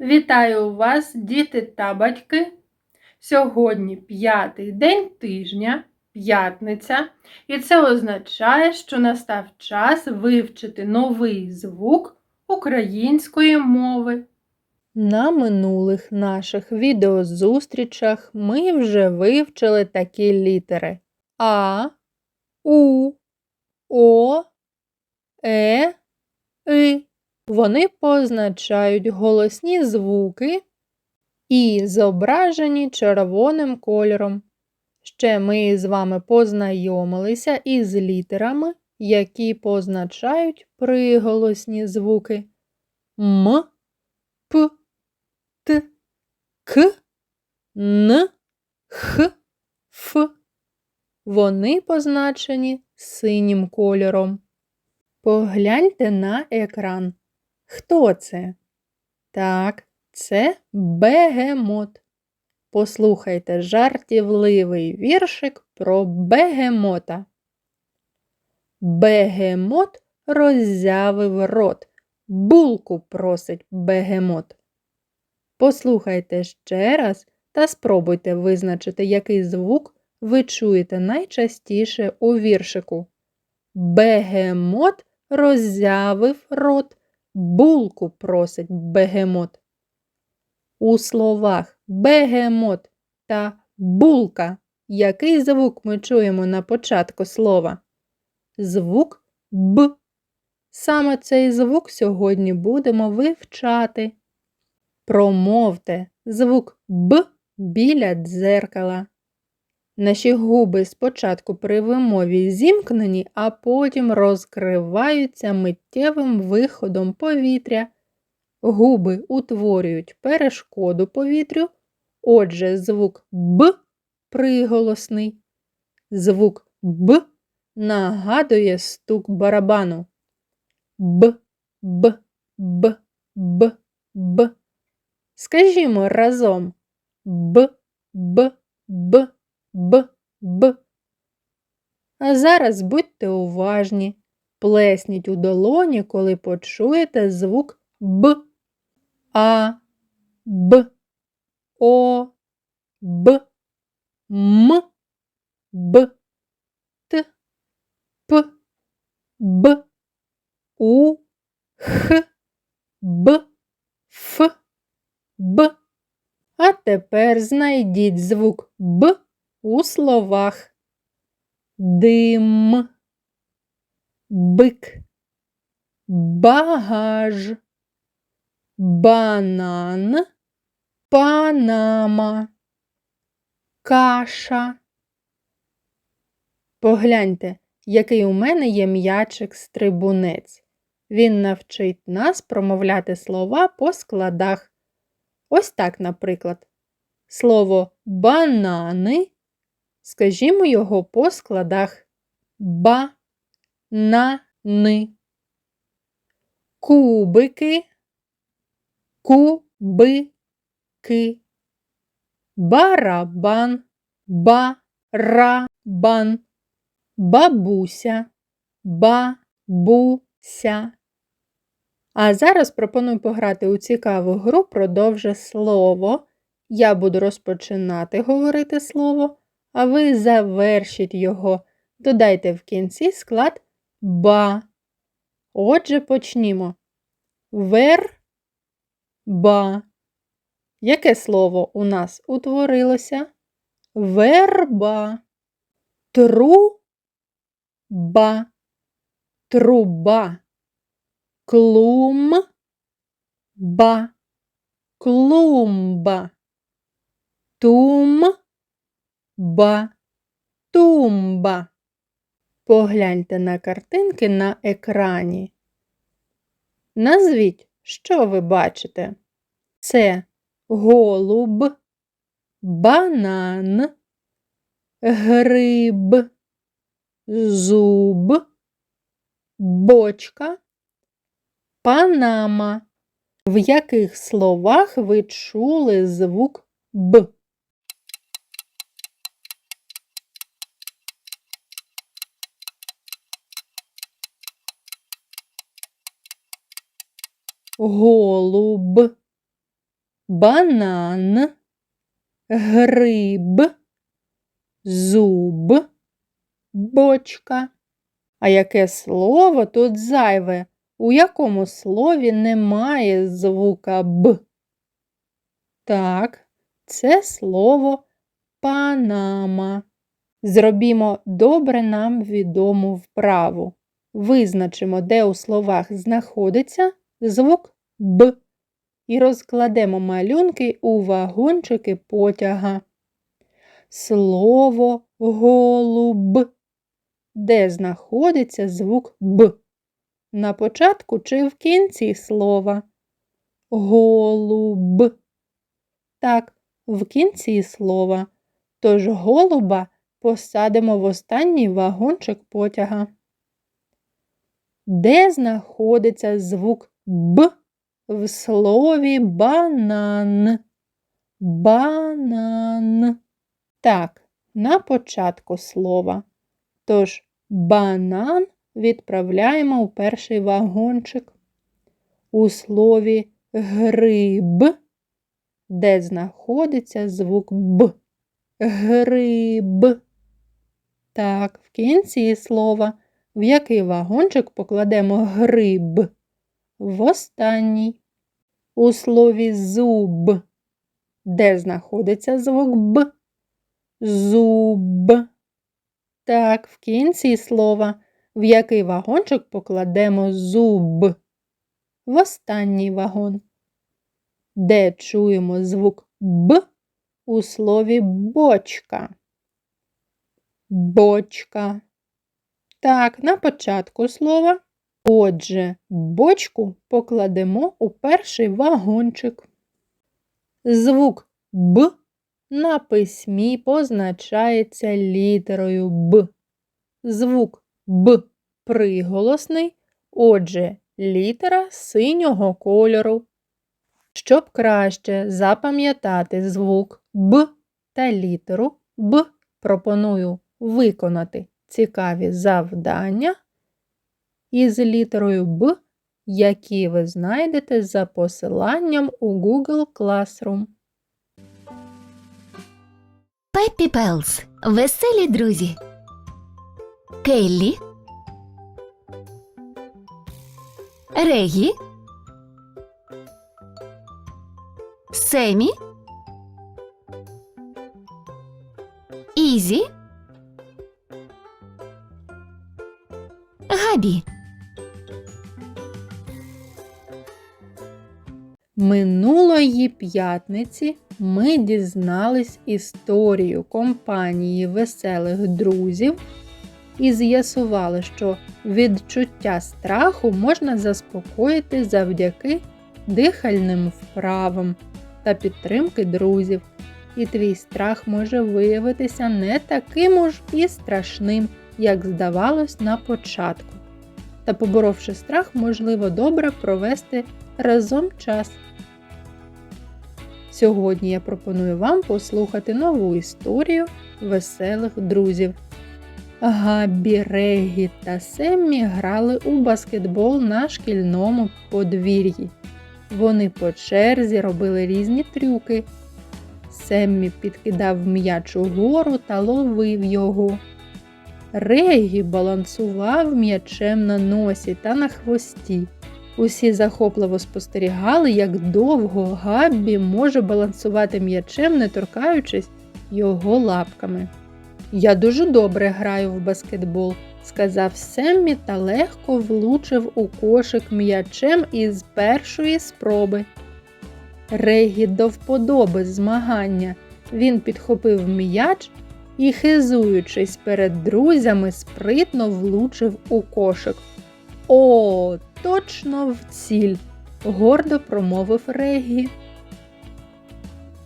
Вітаю вас, діти та батьки! Сьогодні п'ятий день тижня, п'ятниця, і це означає, що настав час вивчити новий звук української мови. На минулих наших відеозустрічах ми вже вивчили такі літери А, У, О, Е, И. Вони позначають голосні звуки і зображені червоним кольором. Ще ми з вами познайомилися із літерами, які позначають приголосні звуки М, П, Т, К, Н, Х, Ф. Вони позначені синім кольором. Погляньте на екран. Хто це? Так, це бегемот. Послухайте жартівливий віршик про бегемота. Бегемот роззявив рот. Булку просить бегемот. Послухайте ще раз та спробуйте визначити, який звук ви чуєте найчастіше у віршику. Бегемот роззявив рот. Булку просить бегемот. У словах бегемот та булка який звук ми чуємо на початку слова? Звук Б. Саме цей звук сьогодні будемо вивчати. Промовте звук Б біля дзеркала. Наші губи спочатку при вимові зімкнені, а потім розкриваються миттєвим виходом повітря. Губи утворюють перешкоду повітрю, отже, звук Б приголосний. Звук Б нагадує стук барабану. Б, Б, Б, Б, Б. Скажімо разом Б, Б, Б. Б, Б. А зараз будьте уважні. Плесніть у долоні, коли почуєте звук Б. А, Б, О, Б, М, Б, Т, П, Б, У, Х, Б, Ф, Б. А тепер знайдіть звук Б у словах дим, бик, багаж, банан, панама, каша. Погляньте, який у мене є м'ячик стрибунець. Він навчить нас промовляти слова по складах. Ось так, наприклад, слово банани Скажімо його по складах. Ба, на, ни. Кубики, кубики, барабан, барабан, бабуся, бабуся. А зараз пропоную пограти у цікаву гру. Продовже слово. Я буду розпочинати говорити слово а ви завершіть його. Додайте в кінці склад ба. Отже, почнімо. Вер ба. Яке слово у нас утворилося? Верба. Тру ба. Труба. Клум ба. Клумба. Тум ба, тумба. Погляньте на картинки на екрані. Назвіть, що ви бачите? Це голуб, банан, гриб, зуб, бочка, панама. В яких словах ви чули звук Б? Голуб, банан, гриб, зуб, бочка. А яке слово тут зайве? У якому слові немає звука Б? Так, це слово Панама. Зробімо добре нам відому вправу. Визначимо, де у словах знаходиться звук Б. І розкладемо малюнки у вагончики потяга. Слово голуб. Де знаходиться звук Б? На початку чи в кінці слова? Голуб. Так, в кінці слова. Тож голуба посадимо в останній вагончик потяга. Де знаходиться звук Б в слові банан? Банан. Так, на початку слова. Тож банан відправляємо у перший вагончик. У слові гриб, де знаходиться звук Б. Гриб. Так, в кінці слова, в який вагончик покладемо гриб. В останній. У слові зуб, де знаходиться звук Б. Зуб. Так, в кінці слова, в який вагончик покладемо зуб. В останній вагон. Де чуємо звук Б у слові бочка. Бочка. Так, на початку слова. Отже, бочку покладемо у перший вагончик. Звук Б на письмі позначається літерою Б. Звук Б приголосний, отже, літера синього кольору. Щоб краще запам'ятати звук Б та літеру Б, пропоную виконати цікаві завдання із літерою Б, які ви знайдете за посиланням у Google Classroom. Пеппі Пелс. Веселі друзі. Келлі. Регі. Семі. Ізі. Габі. Минулої п'ятниці ми дізнались історію компанії веселих друзів і з'ясували, що відчуття страху можна заспокоїти завдяки дихальним вправам та підтримки друзів. І твій страх може виявитися не таким уж і страшним, як здавалось на початку. Та, поборовши страх, можливо добре провести разом час. Сьогодні я пропоную вам послухати нову історію веселих друзів. Габі, Регі та Семмі грали у баскетбол на шкільному подвір'ї. Вони по черзі робили різні трюки. Семмі підкидав м'яч угору та ловив його. Регі балансував м'ячем на носі та на хвості. Усі захопливо спостерігали, як довго Габбі може балансувати м'ячем, не торкаючись його лапками. Я дуже добре граю в баскетбол, сказав Семмі та легко влучив у кошик м'ячем із першої спроби. Регі до вподоби змагання. Він підхопив м'яч і, хизуючись перед друзями, спритно влучив у кошик. О, точно в ціль, гордо промовив Регі.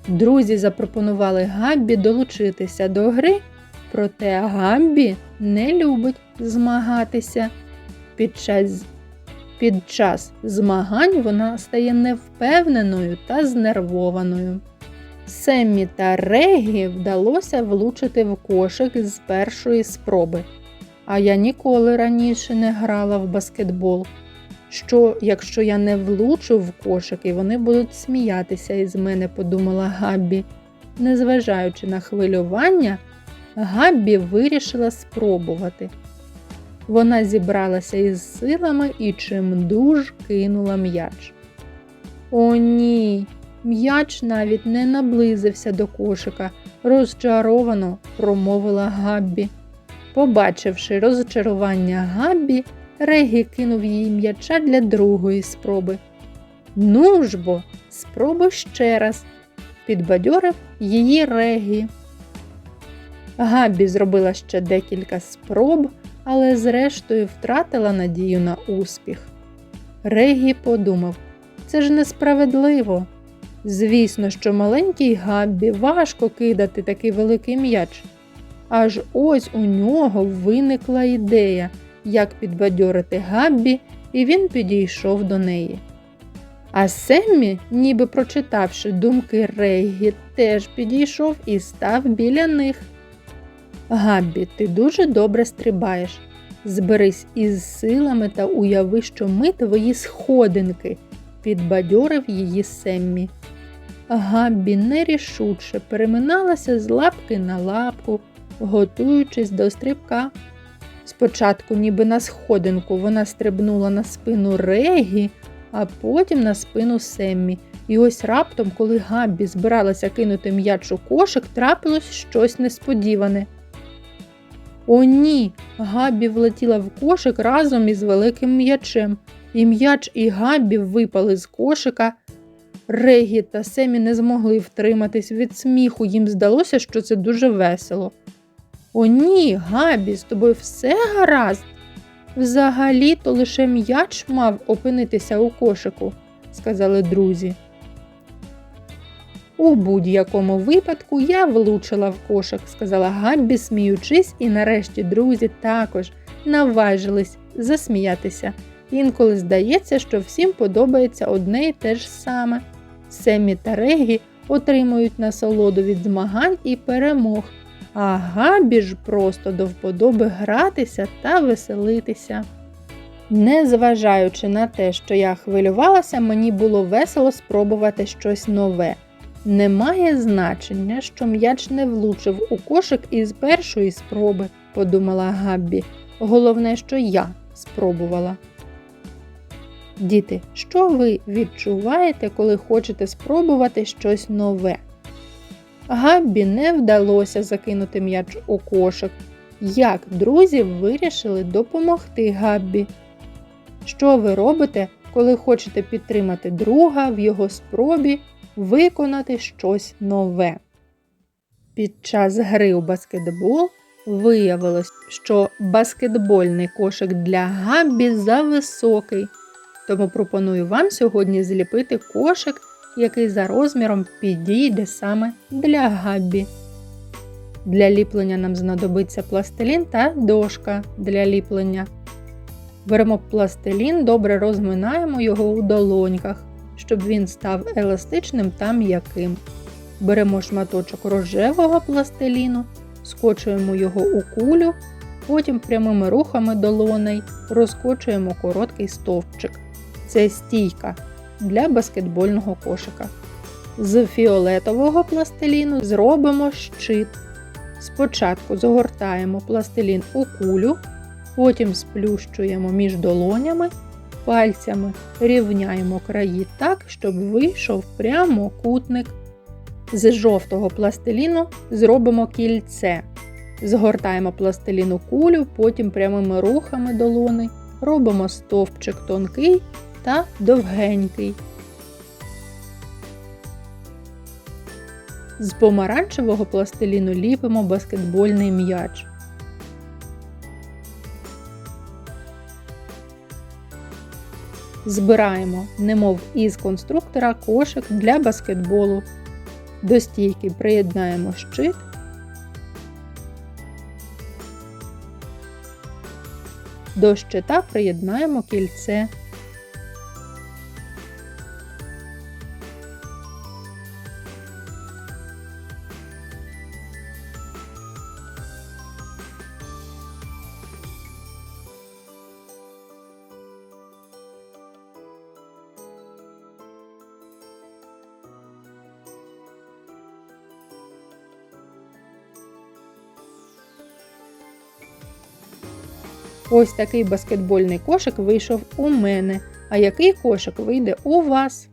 Друзі запропонували Габбі долучитися до гри, проте Габбі не любить змагатися. Під час, під час змагань вона стає невпевненою та знервованою. Семмі та Регі вдалося влучити в кошик з першої спроби. А я ніколи раніше не грала в баскетбол. Що, якщо я не влучу в кошик, і вони будуть сміятися із мене, подумала Габбі. Незважаючи на хвилювання, Габбі вирішила спробувати. Вона зібралася із силами і чимдуж кинула м'яч. О, ні, м'яч навіть не наблизився до кошика, розчаровано промовила Габбі. Побачивши розчарування Габбі, Регі кинув їй м'яча для другої спроби. Ну ж бо, спробуй ще раз, підбадьорив її Регі. Габбі зробила ще декілька спроб, але зрештою втратила надію на успіх. Регі подумав, це ж несправедливо. Звісно, що маленькій Габбі важко кидати такий великий м'яч. Аж ось у нього виникла ідея, як підбадьорити Габбі, і він підійшов до неї. А Семмі, ніби прочитавши думки Регі, теж підійшов і став біля них. Габбі, ти дуже добре стрибаєш. Зберись із силами та уяви, що ми твої сходинки, підбадьорив її Семмі. Габбі нерішуче переминалася з лапки на лапку, готуючись до стрибка. Спочатку, ніби на сходинку, вона стрибнула на спину Регі, а потім на спину Семмі. І ось раптом, коли Габбі збиралася кинути м'яч у кошик, трапилось щось несподіване. О, ні! Габбі влетіла в кошик разом із великим м'ячем, і м'яч і Габбі випали з кошика. Регі та Семі не змогли втриматись від сміху, їм здалося, що це дуже весело. О, ні, Габі, з тобою все гаразд. Взагалі-то лише м'яч мав опинитися у кошику, сказали друзі. У будь-якому випадку я влучила в кошик, сказала Габбі, сміючись, і нарешті друзі також наважились засміятися. Інколи здається, що всім подобається одне і те ж саме. Семі та Регі отримують насолоду від змагань і перемог, а Габі ж просто до вподоби гратися та веселитися. Незважаючи на те, що я хвилювалася, мені було весело спробувати щось нове. Немає значення, що м'яч не влучив у кошик із першої спроби, подумала Габбі. Головне, що я спробувала. Діти, що ви відчуваєте, коли хочете спробувати щось нове? Габбі не вдалося закинути м'яч у кошик. Як друзі вирішили допомогти Габбі? Що ви робите, коли хочете підтримати друга в його спробі виконати щось нове? Під час гри у баскетбол виявилось, що баскетбольний кошик для Габбі зависокий. Тому пропоную вам сьогодні зліпити кошик, який за розміром підійде саме для Габбі. Для ліплення нам знадобиться пластилін та дошка для ліплення. Беремо пластилін, добре розминаємо його у долоньках, щоб він став еластичним та м'яким. Беремо шматочок рожевого пластиліну, скочуємо його у кулю, потім прямими рухами долоней розкочуємо короткий стовпчик. Це стійка для баскетбольного кошика. З фіолетового пластиліну зробимо щит. Спочатку загортаємо пластилін у кулю, потім сплющуємо між долонями, пальцями рівняємо краї так, щоб вийшов прямокутник. З жовтого пластиліну зробимо кільце. Згортаємо пластилін у кулю, потім прямими рухами долони робимо стовпчик тонкий та довгенький. З помаранчевого пластиліну ліпимо баскетбольний м'яч. Збираємо, немов із конструктора, кошик для баскетболу. До стійки приєднаємо щит. До щита приєднаємо кільце. Ось такий баскетбольний кошик вийшов у мене. А який кошик вийде у вас?